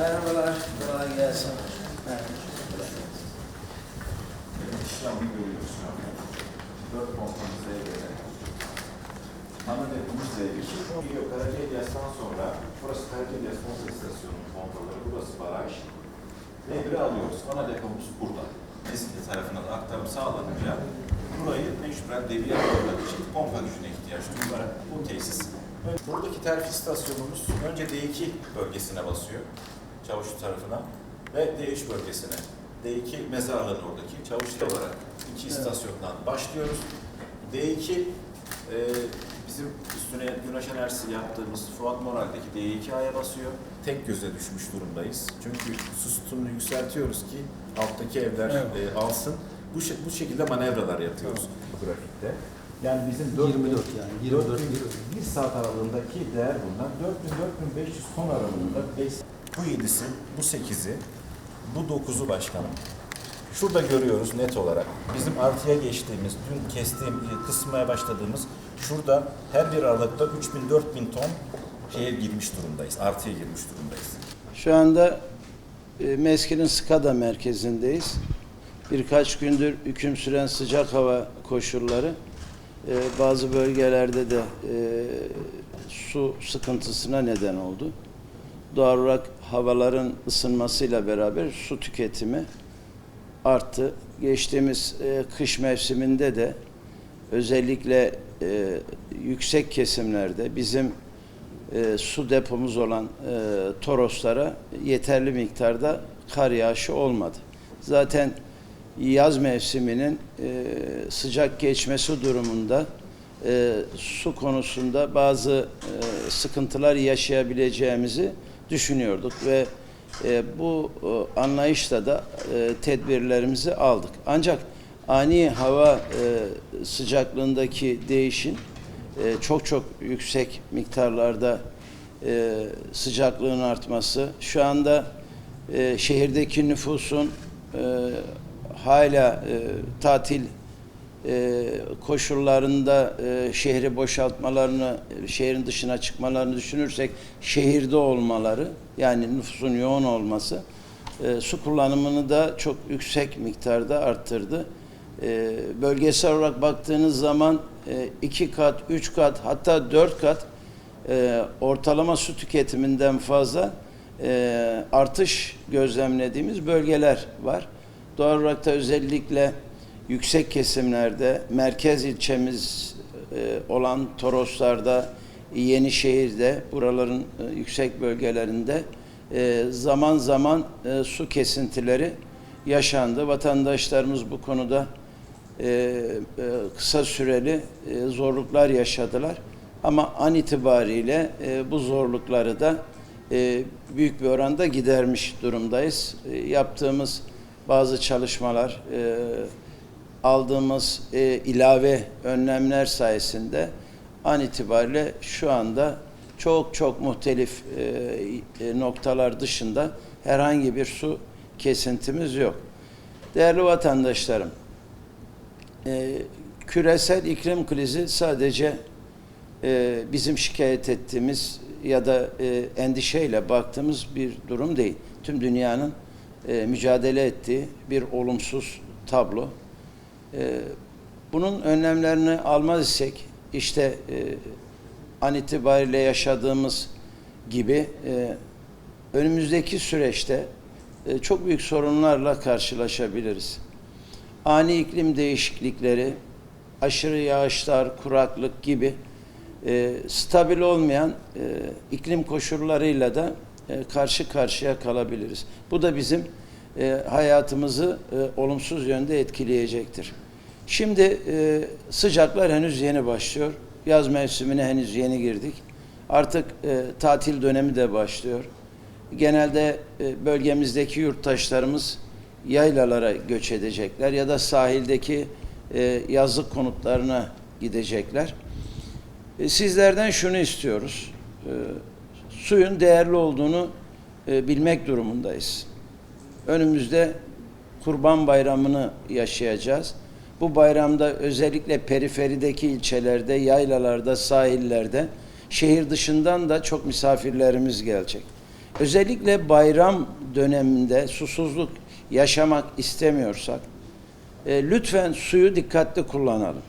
Merhabalar, kolay gelsin. Merhaba. İşlemini görüyoruz şu an. Dört pompamız Z'ye Ana deponumuz Z'ye Geliyor Karacadiyas'tan sonra, burası Karacadiyas pompa istasyonunun pompaları, burası baraj. Devre alıyoruz. Ana depomuz burada. Eski tarafına da aktarım sağlanınca burayı mecburen devre almak için pompa gücüne ihtiyaç duyularak bu tesis. Buradaki terfi istasyonumuz önce D2 bölgesine basıyor. Çavuşlu tarafına ve D3 bölgesine. D2 mezarlığın oradaki çavuşlu olarak iki Evet. istasyondan başlıyoruz. D2 e, bizim üstüne güneş enerjisi yaptığımız Fuat Moral'deki D2A'ya basıyor. Tek göze düşmüş durumdayız. Çünkü su sütununu yükseltiyoruz ki alttaki evler Evet. e, alsın. Bu, bu şekilde manevralar yapıyoruz bu grafikte. Yani bizim 24 yani, 24 bir saat aralığındaki değer bunlar. 4000-4500 ton aralığında 5 bu 7'si, bu 8'i, bu 9'u başkanım. Şurada görüyoruz net olarak. Bizim artıya geçtiğimiz, dün kestiğim, kısmaya başladığımız şurada her bir aralıkta 3000-4000 ton şeye girmiş durumdayız. Artıya girmiş durumdayız. Şu anda e, Meskin'in Skada merkezindeyiz. Birkaç gündür hüküm süren sıcak hava koşulları e, bazı bölgelerde de e, su sıkıntısına neden oldu. Doğal olarak havaların ısınmasıyla beraber su tüketimi arttı. Geçtiğimiz e, kış mevsiminde de özellikle e, yüksek kesimlerde bizim e, su depomuz olan e, Toroslara yeterli miktarda kar yağışı olmadı. Zaten yaz mevsiminin e, sıcak geçmesi durumunda e, su konusunda bazı e, sıkıntılar yaşayabileceğimizi düşünüyorduk ve e, bu e, anlayışla da e, tedbirlerimizi aldık. Ancak ani hava e, sıcaklığındaki değişim e, çok çok yüksek miktarlarda e, sıcaklığın artması, şu anda e, şehirdeki nüfusun e, hala e, tatil koşullarında e, şehri boşaltmalarını, e, şehrin dışına çıkmalarını düşünürsek şehirde olmaları yani nüfusun yoğun olması e, su kullanımını da çok yüksek miktarda arttırdı. E, bölgesel olarak baktığınız zaman e, iki kat, üç kat hatta dört kat e, ortalama su tüketiminden fazla e, artış gözlemlediğimiz bölgeler var. Doğal olarak da özellikle yüksek kesimlerde, merkez ilçemiz e, olan Toroslar'da, Yenişehir'de, buraların e, yüksek bölgelerinde e, zaman zaman su kesintileri yaşandı. Vatandaşlarımız bu konuda kısa süreli zorluklar yaşadılar. Ama an itibariyle bu zorlukları da büyük bir oranda gidermiş durumdayız. Yaptığımız bazı çalışmalar, e, aldığımız e, ilave önlemler sayesinde an itibariyle şu anda çok çok muhtelif e, e, noktalar dışında herhangi bir su kesintimiz yok. Değerli vatandaşlarım, e, küresel iklim krizi sadece e, bizim şikayet ettiğimiz ya da e, endişeyle baktığımız bir durum değil. Tüm dünyanın e, mücadele ettiği bir olumsuz tablo. E, bunun önlemlerini almaz isek işte e, an itibariyle yaşadığımız gibi e, önümüzdeki süreçte e, çok büyük sorunlarla karşılaşabiliriz. Ani iklim değişiklikleri, aşırı yağışlar, kuraklık gibi e, stabil olmayan e, iklim koşullarıyla da e, karşı karşıya kalabiliriz. Bu da bizim e, hayatımızı e, olumsuz yönde etkileyecektir. Şimdi e, sıcaklar henüz yeni başlıyor. Yaz mevsimine henüz yeni girdik. Artık e, tatil dönemi de başlıyor. Genelde e, bölgemizdeki yurttaşlarımız yaylalara göç edecekler ya da sahildeki e, yazlık konutlarına gidecekler. E, Sizlerden şunu istiyoruz. E, Suyun değerli olduğunu e, bilmek durumundayız. Önümüzde Kurban Bayramı'nı yaşayacağız. Bu bayramda özellikle periferideki ilçelerde, yaylalarda, sahillerde, şehir dışından da çok misafirlerimiz gelecek. Özellikle bayram döneminde susuzluk yaşamak istemiyorsak e, lütfen suyu dikkatli kullanalım.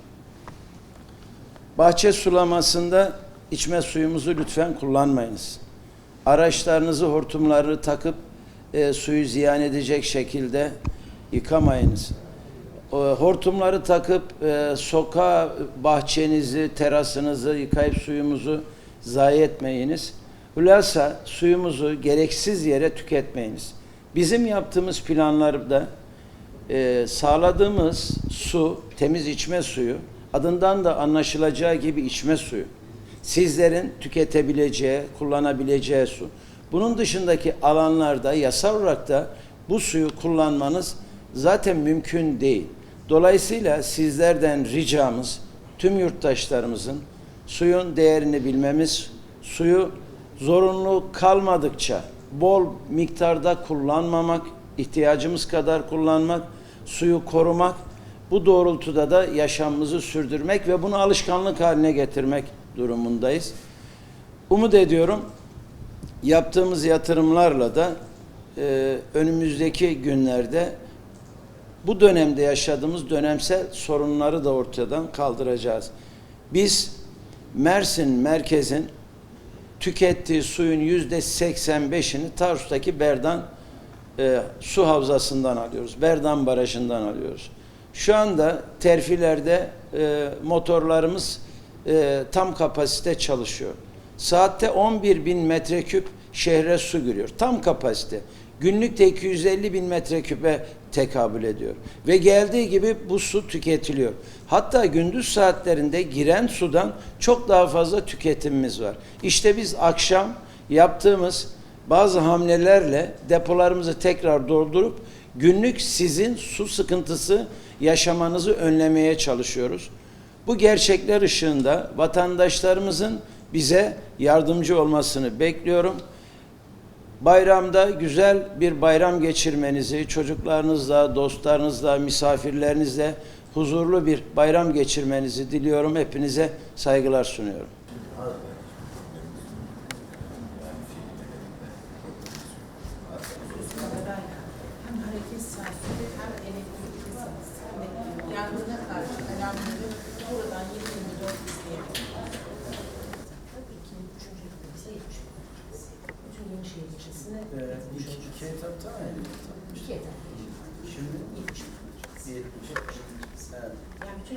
Bahçe sulamasında içme suyumuzu lütfen kullanmayınız. Araçlarınızı hortumları takıp e, suyu ziyan edecek şekilde yıkamayınız. Hortumları takıp e, sokağa bahçenizi, terasınızı yıkayıp suyumuzu zayi etmeyiniz. Hulasa suyumuzu gereksiz yere tüketmeyiniz. Bizim yaptığımız planlarda e, sağladığımız su, temiz içme suyu, adından da anlaşılacağı gibi içme suyu. Sizlerin tüketebileceği, kullanabileceği su. Bunun dışındaki alanlarda yasal olarak da bu suyu kullanmanız zaten mümkün değil. Dolayısıyla sizlerden ricamız tüm yurttaşlarımızın suyun değerini bilmemiz, suyu zorunlu kalmadıkça bol miktarda kullanmamak, ihtiyacımız kadar kullanmak, suyu korumak, bu doğrultuda da yaşamımızı sürdürmek ve bunu alışkanlık haline getirmek durumundayız. Umut ediyorum yaptığımız yatırımlarla da e, önümüzdeki günlerde bu dönemde yaşadığımız dönemsel sorunları da ortadan kaldıracağız. Biz Mersin merkezin tükettiği suyun yüzde 85'ini Tarsus'taki Berdan e, su havzasından alıyoruz. Berdan Barajı'ndan alıyoruz. Şu anda terfilerde e, motorlarımız e, tam kapasite çalışıyor. Saatte 11 bin metreküp şehre su giriyor. Tam kapasite. Günlükte 250 bin metreküpe tekabül ediyor. Ve geldiği gibi bu su tüketiliyor. Hatta gündüz saatlerinde giren sudan çok daha fazla tüketimimiz var. İşte biz akşam yaptığımız bazı hamlelerle depolarımızı tekrar doldurup günlük sizin su sıkıntısı yaşamanızı önlemeye çalışıyoruz. Bu gerçekler ışığında vatandaşlarımızın bize yardımcı olmasını bekliyorum. Bayramda güzel bir bayram geçirmenizi, çocuklarınızla, dostlarınızla, misafirlerinizle huzurlu bir bayram geçirmenizi diliyorum. Hepinize saygılar sunuyorum. Yenişehir ilçesine yetmiş olacağız. etapta mı? İki etap. Şimdi Yetmiş olacağız. Evet.